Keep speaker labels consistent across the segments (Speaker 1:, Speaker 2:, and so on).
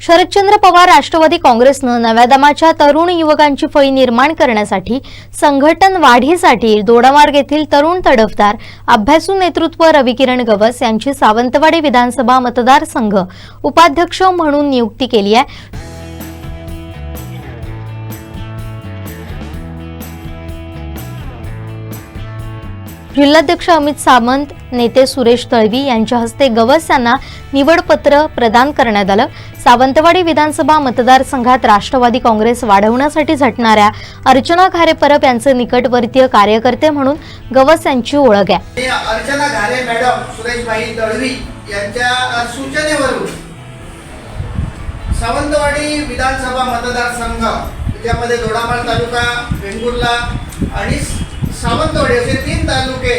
Speaker 1: शरदचंद्र पवार राष्ट्रवादी काँग्रेसनं नव्या दमाच्या तरुण युवकांची फळी निर्माण करण्यासाठी संघटन वाढीसाठी दोडामार्ग येथील तरुण तडफदार अभ्यासू नेतृत्व रविकिरण गवस यांची सावंतवाडी विधानसभा मतदारसंघ उपाध्यक्ष म्हणून नियुक्ती केली आहे. जिल्हाध्यक्ष अमित सामंत नेते सुरेश तळवी यांच्या हस्ते गवस यांना निवडपत्र प्रदान करण्यात आलं. सावंतवाडी विधानसभा मतदारसंघात राष्ट्रवादी काँग्रेस वाढवण्यासाठी झटणाऱ्या अर्चना घारे परब यांचे निकटवर्तीय कार्यकर्ते म्हणून गवस यांची ओळख आहे.
Speaker 2: अर्चना घारे मॅडम सुरेशभाई तळवी यांच्या सूचनेवरून सावंतवाडी विधानसभा मतदारसंघ ज्यामध्ये दोडामाळ तालुका वेंगुर्ला आणि सावंतवाडी असे तीन तालुके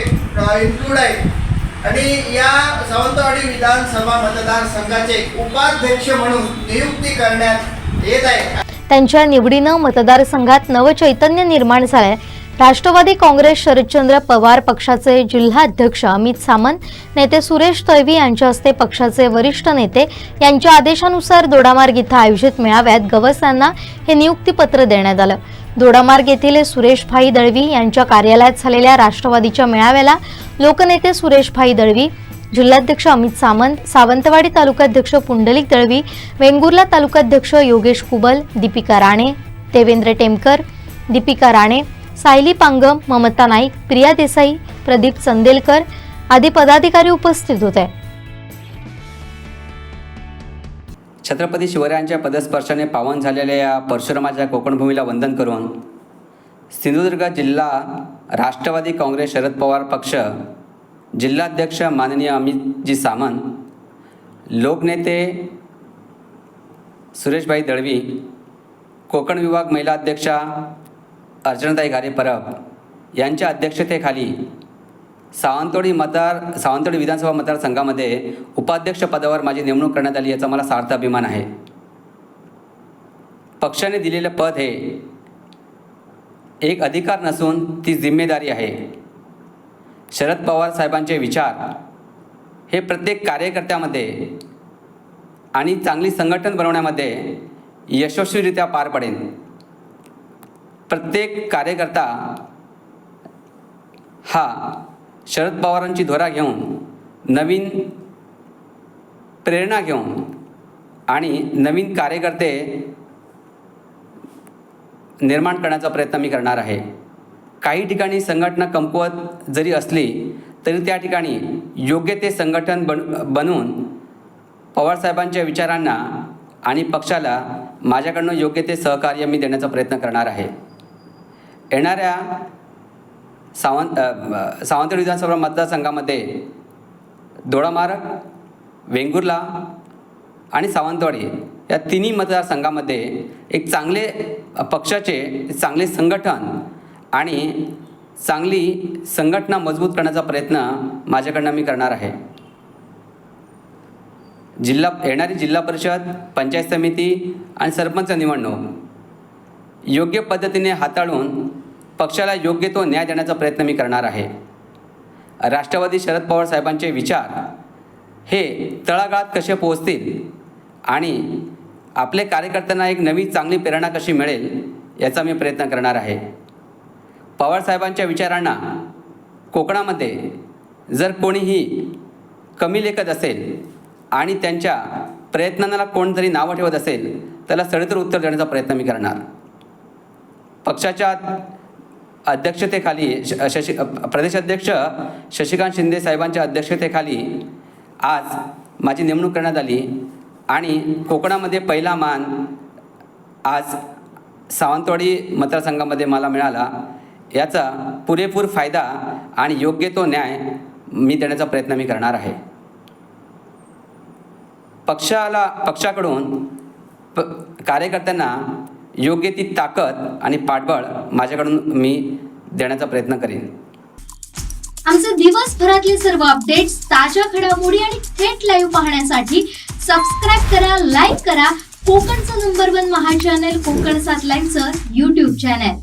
Speaker 2: इन्क्लूड आहेत. आणि या सावंतवाडी विधानसभा मतदारसंघाचे उपाध्यक्ष म्हणून नियुक्ती करण्यात येत आहे.
Speaker 1: त्यांच्या निवडीनं मतदारसंघात नवचैतन्य निर्माण झालंय. राष्ट्रवादी काँग्रेस शरदचंद्र पवार पक्षाचे जिल्हाध्यक्ष अमित सामंत नेते सुरेश तळवी यांच्या हस्ते पक्षाचे वरिष्ठ नेते यांच्या आदेशानुसार दोडामार्ग इथं आयोजित मेळाव्यात गवस यांना हे नियुक्तीपत्र देण्यात आलं. दोडामार्ग येथील सुरेशभाई दळवी यांच्या कार्यालयात झालेल्या राष्ट्रवादीच्या मेळाव्याला लोकनेते सुरेशभाई दळवी जिल्हाध्यक्ष अमित सामंत सावंतवाडी तालुकाध्यक्ष पुंडलिक दळवी वेंगुर्ला तालुकाध्यक्ष योगेश कुबल दीपिका राणे देवेंद्र टेमकर दीपिका राणे सायली पांगम ममता नाईक प्रिया देसाई प्रदीप चंदेलकर आदी पदाधिकारी उपस्थित होते.
Speaker 3: छत्रपती शिवरायांच्या पदस्पर्शाने पावन झालेल्या या परशुरामाच्या कोकणभूमीला वंदन करून सिंधुदुर्ग जिल्हा राष्ट्रवादी काँग्रेस शरद पवार पक्ष जिल्हाध्यक्ष माननीय अमितजी सामंत लोकनेते सुरेशभाई दळवी कोकण विभाग महिला अध्यक्षा अर्चनाताई घारे परब यांच्या अध्यक्षतेखाली सावंतवाडी मतदार सावंतवाडी विधानसभा मतदारसंघामध्ये उपाध्यक्ष पदावर माझी नेमणूक करण्यात आली याचा मला सार्थ अभिमान आहे. पक्षाने दिलेलं पद हे एक अधिकार नसून ती जिम्मेदारी आहे. शरद पवार साहेबांचे विचार हे प्रत्येक कार्यकर्त्यामध्ये आणि चांगली संघटन बनवण्यामध्ये यशस्वीरित्या पार पडेल प्रत्येक कार्यकर्ता हा शरद पवारांची धोरा घेऊन नवीन प्रेरणा घेऊन आणि नवीन कार्यकर्ते निर्माण करण्याचा प्रयत्न मी करणार आहे. काही ठिकाणी संघटना कमकुवत जरी असली तरी त्या ठिकाणी योग्य ते संघटन बन बनवून पवारसाहेबांच्या विचारांना आणि पक्षाला माझ्याकडनं योग्य ते सहकार्य मी देण्याचा प्रयत्न करणार आहे. येणाऱ्या सावंत सावंतवाडी विधानसभा मतदारसंघामध्ये दोडामार्ग वेंगुर्ला आणि सावंतवाडी या तिन्ही मतदारसंघामध्ये एक चांगले पक्षाचे चांगले संघटन आणि चांगली संघटना मजबूत करण्याचा प्रयत्न माझ्याकडनं मी करणार आहे. जिल्हा येणारी जिल्हा परिषद पंचायत समिती आणि सरपंच निवडणूक योग्य पद्धतीने हाताळून पक्षाला योग्य तो न्याय देण्याचा प्रयत्न मी करणार आहे. राष्ट्रवादी शरद पवार साहेबांचे विचार हे तळागाळात कसे पोहोचतील आणि आपले कार्यकर्त्यांना एक नवी चांगली प्रेरणा कशी मिळेल याचा मी प्रयत्न करणार आहे. पवारसाहेबांच्या विचारांना कोकणामध्ये जर कोणीही कमी लेखत असेल आणि त्यांच्या प्रयत्नांना कोणतरी नावं ठेवत असेल त्याला सडेतर उत्तर देण्याचा प्रयत्न मी करणार. पक्षाच्या अध्यक्षतेखाली श- शशी प्रदेशाध्यक्ष शशिकांत शिंदे साहेबांच्या अध्यक्षतेखाली आज माझी नेमणूक करण्यात आली आणि कोकणामध्ये पहिला मान आज सावंतवाडी मतदारसंघामध्ये मला मिळाला. याचा पुरेपूर फायदा आणि योग्य तो न्याय मी देण्याचा प्रयत्न मी करणार आहे. पक्षाला पक्षाकडून प कार्यकर्त्यांना योग्य ती ताकद आणि पाठबळ माझ्याकडून मी देण्याचा प्रयत्न करेन.
Speaker 4: आमचे दिवसभरातले सर्व अपडेट्स ताज्या घडामोडी आणि थेट लाईव्ह पाहण्यासाठी सबस्क्राईब करा लाईक करा. कोकणचं नंबर वन महा चॅनल कोकण सात लाईव्हचं युट्यूब चॅनल